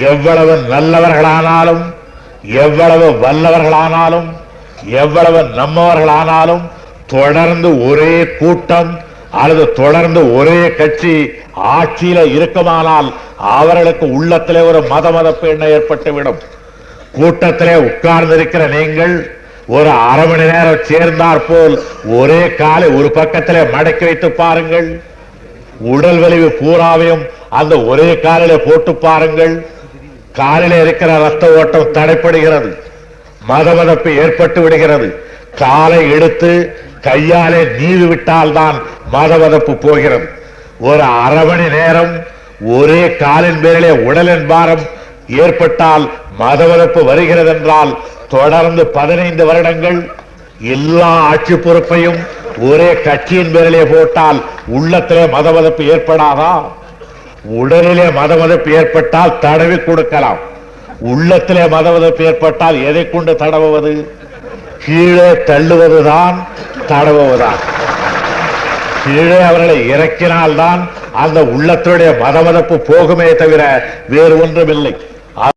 எவ்வளவு நல்லவர்களானாலும் எவ்வளவு வல்லவர்களானாலும் எவ்வளவு நம்மவர்களானாலும் தொடர்ந்து ஒரே கூட்டம் அல்லது தொடர்ந்து ஒரே கட்சி ஆட்சியில இருக்குமானால் அவர்களுக்கு உள்ளத்திலே ஒரு மத மதப்பு எண்ணம் ஏற்பட்டுவிடும். கூட்டத்திலே உட்கார்ந்திருக்கிற நீங்கள் ஒரு அரை மணி நேரம் சேர்ந்தார் போல் ஒரே காலை ஒரு பக்கத்திலே மடக்கி வைத்து பாருங்கள். உடல் வலிவு பூராவையும் அந்த ஒரே காலிலே போட்டு பாருங்கள். காலில் இருக்கிற ரத்த ஓட்டம் தடைப்படுகிறது. மதமதப்பு ஏற்பட்டு விடுகிறது. காலை எடுத்து கையாலே நீவி விட்டால்தான் மதமதப்பு போகிறது. ஒரு அரை மணி நேரம் ஒரே காலின் மேலே உடலின் பாரம் ஏற்பட்டால் மதமதப்பு வருகிறது என்றால் தொடர்ந்து பதினைந்து வருடங்கள் எல்லா ஆட்சி பொறுப்பையும் ஒரே கட்சியின் பேரிலே போட்டால் உள்ளத்திலே மதமதப்பு ஏற்படாதா? உடலிலே மதமதப்பு ஏற்பட்டால் தடவி கொடுக்கலாம். உள்ளத்திலே மதமதப்பு ஏற்பட்டால் எதை கொண்டு தடவுவது? கீழே தள்ளுவதுதான் தடவுவதுதான் கீழே அவர்களை இறக்கினால்தான் அந்த உள்ளத்துடைய மதமதப்பு போகுமே தவிர வேறு ஒன்றும் இல்லை